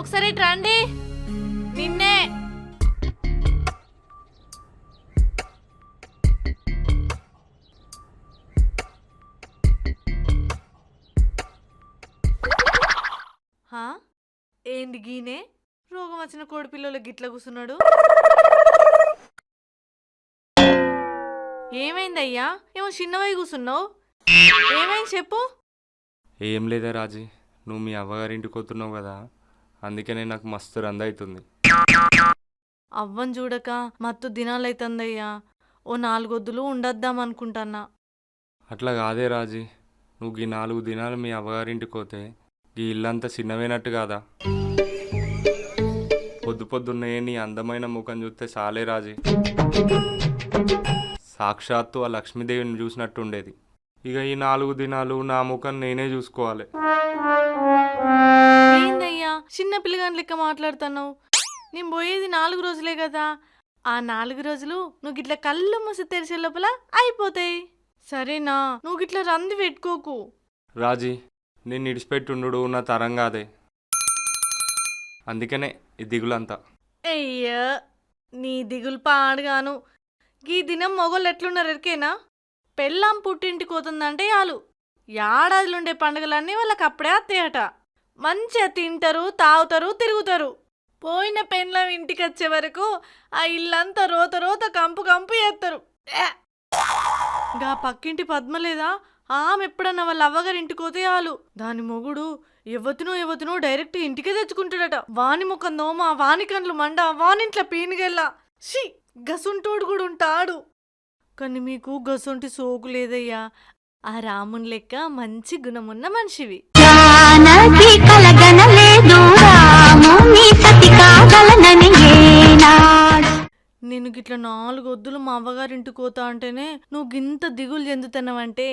ఒకసారి ఇటు రండి. నిన్నే. హా? ఏంది గీనే? రోగం వచ్చిన కోడి పిల్లలు గిట్ల కూసున్నాడు ఏమైందయ్యా? ఏమో చిన్నవై కూసున్నావు ఏమైంది చెప్పు. ఏం లేదా రాజీ? నువ్వు మీ అవ్వగారింటికి వస్తున్నావు కదా. అందుకనే నాకు మస్తు రంద అవుతుంది. అవ్వని చూడక మత్తు దినాలైతుందయ్యా ఓ నాలుగొద్దులు ఉండొద్దాం అనుకుంటాన్నా. అట్లా కాదే రాజీ. నువ్వు ఈ నాలుగు దినాలు మీ అవ్వగారింటికి పోతే ఈ ఇల్లంతా చిన్నవేనట్టు కాదా? పొద్దు పొద్దున్నే నీ అందమైన ముఖం చూస్తే చాలే రాజీ. సాక్షాత్తు ఆ లక్ష్మీదేవిని చూసినట్టు ఉండేది ఇక ఈ నాలుగు దినాలు నా ముఖం నేనే చూసుకోవాలి. చిన్న పిల్లగాని లెక్క మాట్లాడుతున్నావు? నేను పోయేది నాలుగు రోజులే కదా. ఆ నాలుగు రోజులు నువ్వు గిట్ల కళ్ళు మూసి తెరిచే లోపల అయిపోతాయి. సరేనా నువ్వు గిట్ల రంది పెట్టుకోకు. రాజీ నేను ఇడిచిపెట్టుండు నా తరం కాదే అందుకనే ఈ దిగులంతా. అయ్యా నీ దిగులు పాడుగాను. ఈ దినం మొగోళ్ళు ఎట్లున్నారు ఎరికేనా? పెళ్ళాం పుట్టింటికి పోతుందంటే చాలు ఏడాదిలుండే పండుగలన్నీ వాళ్ళకి అప్పుడే అత్తేయట. మంచిగా తింటారు తాగుతారు తిరుగుతారు. పోయిన పెళ్ళం ఇంటికి వచ్చే వరకు ఆ ఇల్లంతా రోత రోత కంపు కంపు చేస్తారు. గా పక్కింటి పద్మ లేదా ఆమె ఎప్పుడన్నా వాళ్ళ అవ్వగారి ఇంటికి పోతే చాలు. దాని మొగుడు ఎవతునో ఎవతినో డైరెక్ట్ ఇంటికే తెచ్చుకుంటాడట. వాని ముఖం నోమా వాని కండ్లు మండ వానింట్లో పీనిగెల్లా. షీ గసుంటోడు కూడా ఉంటాడు. కానీ మీకు గసొంటి సోకు లేదయ్యా. ఆ రాముని లెక్క మంచి గుణమున్న మనిషివి. జానకి కలగనలేదు రాముని సతి కాగలనని ఏనాడు. నేను గిట్ల నాలుగు వద్దులు మా అవ్వగారింటికి పోతా అంటేనే నువ్వు గింత దిగులు చెందుతున్నావంటే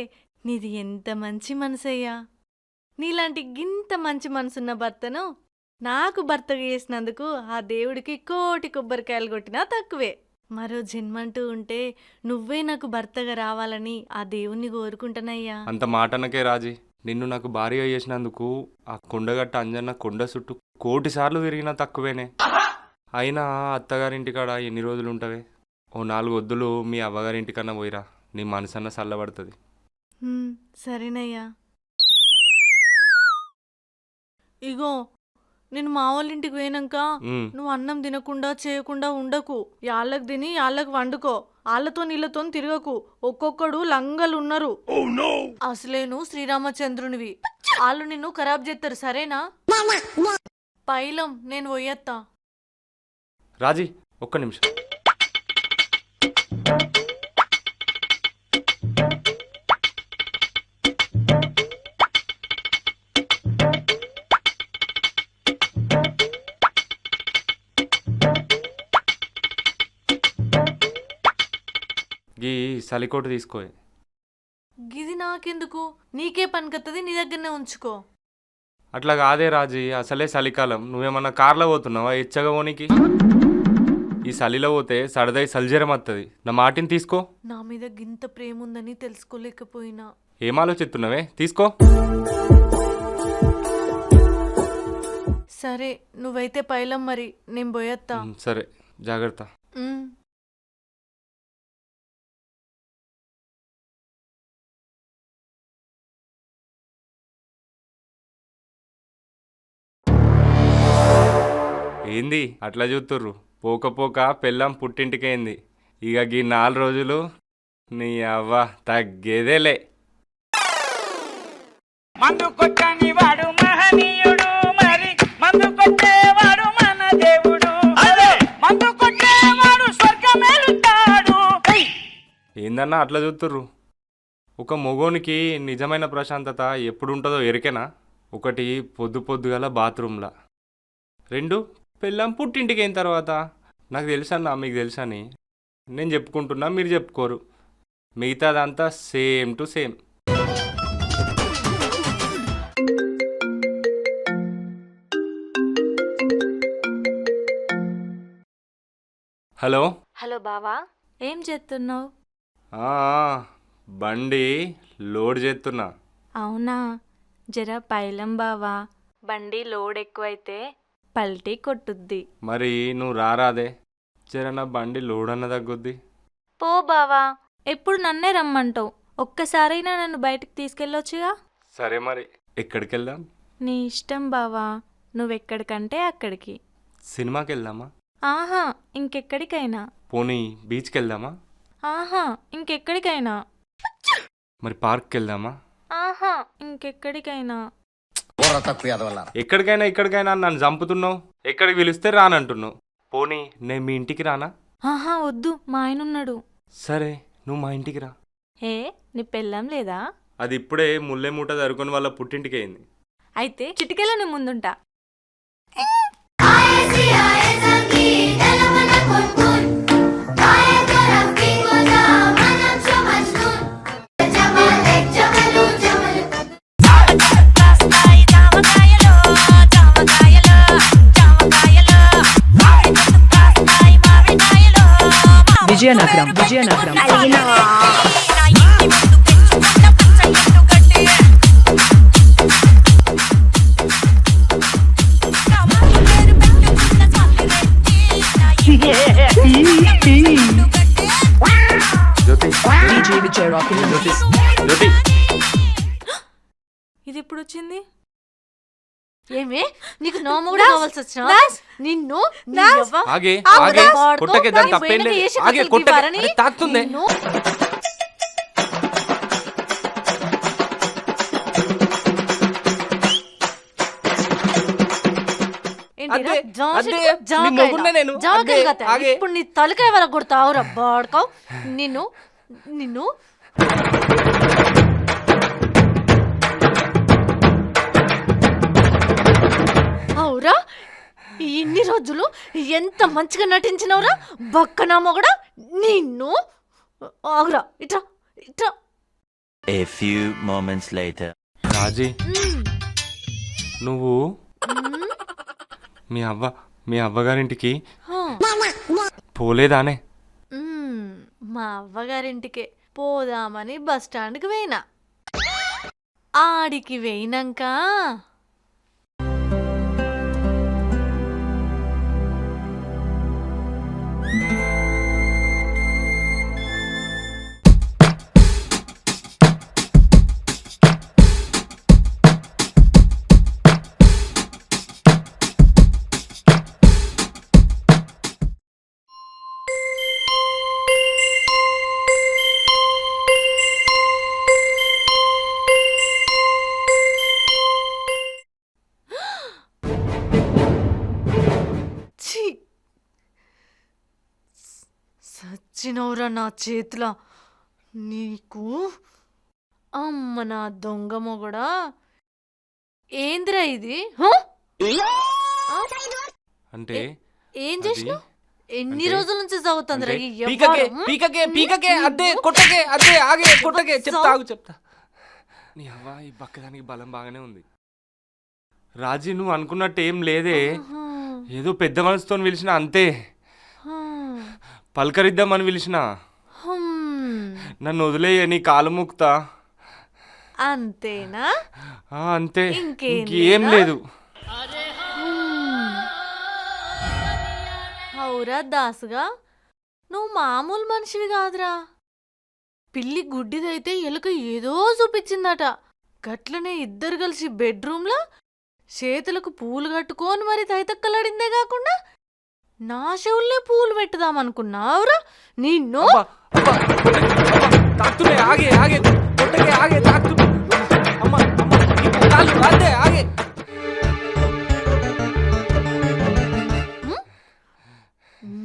నీది ఎంత మంచి మనసయ్యా? నీలాంటి గింత మంచి మనసున్న భర్తను నాకు భర్తగా చేసినందుకు ఆ దేవుడికి కోటి కొబ్బరికాయలు కొట్టినా తక్కువే. మరో జన్మంటూ ఉంటే నువ్వే నాకు భర్తగా రావాలని ఆ దేవుణ్ణి కోరుకుంటానయ్యా. అంత మాటనకే రాజీ. నిన్ను నాకు భార్య చేసినందుకు ఆ కొండగట్ట అంజన్న కొండ చుట్టూ కోటి సార్లు తిరిగినా తక్కువేనే. అయినా అత్తగారింటికాడ ఎన్ని రోజులు ఉంటావే ఓ నాలుగు వద్దులు మీ అవ్వగారింటికన్నా పోయిరా. నీ మనసన్న చల్లబడుతుంది. సరేనయ్యా. ఇగో నేను మా వాళ్ళ ఇంటికి పోయినాక నువ్వు అన్నం తినకుండా చేయకుండా ఉండకు. యాళ్ళకు తిని యాళ్ళకు వండుకో. వాళ్ళతో నీళ్ళతో తిరగకు. ఒక్కొక్కడు లంగలు ఉన్నారు. అసలే నువ్వు శ్రీరామచంద్రునివి. వాళ్ళు నిన్ను ఖరాబ్ చేస్తారు సరేనా? పైలం నేను పోయత్తా రాజీ ఒక్క నిమిషం. గీ సలికోటు తీసుకో. గిది నాకెందుకు? నీకే పనికొత్తది నీ దగ్గరనే ఉంచుకో. అట్లా కాదే రాజీ అసలే చలికాలం నువ్వేమన్నా కార్లో పోతున్నావా? ఇచ్చగా పోనీకి. ఈ చలిలో పోతే సరదై సలిజరం వస్తుంది నా మాటిని తీసుకో. నా మీద గింత ప్రేమ ఉందని తెలుసుకోలేకపోయినా. ఏం ఆలోచిస్తున్నావే తీసుకో. సరే నువ్వైతే పైలం మరి నేను పోయత్తా. ఉమ్, సరే జాగ్రత్త. ఉమ్. ఏంది? అట్లా చూస్తుర్రు పోక పోక పెళ్ళం పుట్టింటికైంది? ఇక గీ నాలుగు రోజులు నీ అవ్వ తగ్గేదేలే. మందు కొట్టని వాడు మహనీయుడు మరి. మందు కొట్టేవాడు మన దేవుడు మందు కొట్టేవాడు స్వర్గమేలుతాడు ఏందన్నా అట్లా చూస్తుర్రు ఒక మొగోనికి నిజమైన ప్రశాంతత ఎప్పుడు ఉంటుందో ఎరికేనా? ఒకటి పొద్దు పొద్దుగల బాత్రూంలా రెండు పెళ్ళం పుట్టింటికి అయిన తర్వాత. నాకు తెలుసన్నా మీకు తెలుసని. నేను చెప్పుకుంటున్నా మీరు చెప్పుకోరు. మిగతాదంతా same to same. Hello? Hello బావా. ఏం చేస్తున్నావు? ఆ, బండి లోడ్ చేస్తున్నా. అవునా? జర పైలం బావా. బండి లోడ్ ఎక్కువైతే పల్టీ కొట్టుద్ది. మరి నువ్వు రారాదే. జరన్న బండి లోడన్న తగ్గుద్ది. పో బావా ఎప్పుడు నన్నే రమ్మంటావు? ఒక్కసారైనా నన్ను బయటికి తీసుకెళ్ళొచ్చుగా? సరే మరి ఎక్కడికి వెళ్దాం నీ ఇష్టం బావా నువ్వెక్కడికంటే అక్కడికి. సినిమాకి వెళ్దామా ఆహా ఇంకెక్కడికైనా. పోనీ బీచ్కి వెళ్దామా ఆహా ఇంకెక్కడికైనా. మరి పార్క్కి వెళ్దామా ఆహా ఇంకెక్కడికైనా. ఎక్కడికైనా ఎక్కడికైనా నన్ను చంపుతున్నావు? ఎక్కడికి పిలిస్తే రానంటున్నావు. పోనీ నేను మీ ఇంటికి రానా? ఆహా వద్దు మా ఆయన ఉన్నాడు. సరే నువ్వు మా ఇంటికి రా. ఏ నీ పెళ్ళం లేదా? అది ఇప్పుడే ముల్లె మూట జరుపుకొని వాళ్ళ పుట్టింటికి అయింది. అయితే చిటికెళ్ళ నీ ముందుంటా. విజయనగరం విజయనగరం. ఇది ఎప్పుడు వచ్చింది ఏమే? నీకు నోము కూడా కావాల్సి వచ్చిన? నిన్ను ఆగే. కొట్టకే దాని తప్పేం లేదు. కొట్టకు తాకుతుంది. ఇప్పుడు నీ తలకాయ వల్ల కొడతావురా బాడుకావు. నిన్ను నిన్ను. ఇన్ని రోజులు ఎంత మంచిగా నటించినవురా బక్కనా మొగడా నిన్ను ఆగురా ఇట్రా ఇట్రా A few moments later. రాజీ. నువ్వు. మీ అవ్వ మీ అవ్వగారింటికి హా. పోలేదానే మ్మ్. మా అవ్వగారింటికే పోదామని బస్ స్టాండ్కి పోయినా ఆడికి పోయినాక సచ్చినవురా నా చేతుల. నీకు? అమ్మ నా దొంగ మొగడా. ఏందిరా ఇది? అంటే ఏం చేసినావు? ఎన్ని రోజుల నుంచి చదువుతుందిరా అంటే ఈ పీకకే యవ్వారం? పీకకే పీకకే నీ- అద్దే కొట్టకే అద్దే ఆగే కొట్టకే చెప్తా సౌ- ఆగు చెప్తా. నీ అవ్వ ఈ బక్కదానికి బలం బాగానే ఉంది. రాజీ నువ్వు అనుకున్నట్టు ఏం లేదే. ఏదో పెద్ద మనసుతో పిలిచిన అంతే. పలకరిద్దామని పిలిచిన. నన్ను వదిలేయ నీ కాలు ముక్తా. అంతేనా? అంతే. ఇంకేం? లేదు? అవురా దాసుగా నువ్వు మామూలు మనిషివి కాదురా. పిల్లి గుడ్డిదైతే ఎలుక ఏదో చూపించిందట. గట్లనే ఇద్దరు కలిసి బెడ్రూమ్లో చేతులకు పూలు కట్టుకొని మరి తైతక్కలాడిందే కాకుండా నా చెవుల్నే పూలు నిన్ను అబ్బా, అబ్బా, తాకుతున్నాయి, ఆగే ఆగే కొట్టకే ఆగే తాకుతున్నాయి. అమ్మ అమ్మ ఈ కాలు అద్దే ఆగే.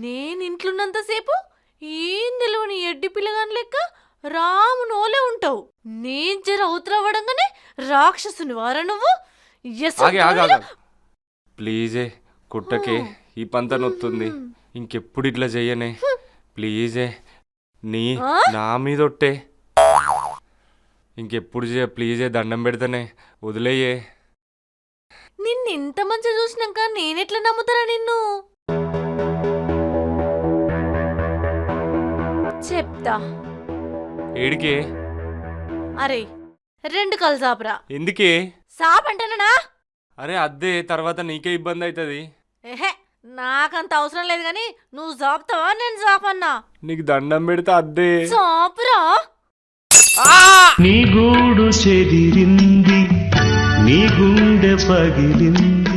నేను ఇంట్లోన్నంతసేపు ఏం తెలియని ఎడ్డి పిల్లగాని లెక్క రాము నోలే ఉంటావు. నేను జర అవతలవ్వడంగానే రాక్షసుని వారా నువ్వు? ప్లీజే కుట్టకే. ఈ పంత నొత్తుంది. ఇంకెప్పుడు ఇట్లా చెయ్యనే? ప్లీజే. నీ? నా మీద ఒట్టే ఇంకెప్పుడు చేయ ప్లీజే దండం పెడతానే. వదిలేయే. నిన్ను ఇంత మంచి చూసినాక నేనెట్లా నమ్ముతారా నిన్ను? చెప్తా. ఏడికే? అరే రెండు కలు సాపురా. ఎందుకే? సాపంటేనా? అరే అద్దే తర్వాత నీకే ఇబ్బంది అవుతుంది ఏహే నాకంత అవసరం లేదు కానీ నువ్వు జాపుతావా? నేను జాపన్నా. నీకు దండం పెడితే అద్దే. జాపురా? నీ గూడు చెదిరింది నీ గుండె పగిలింది.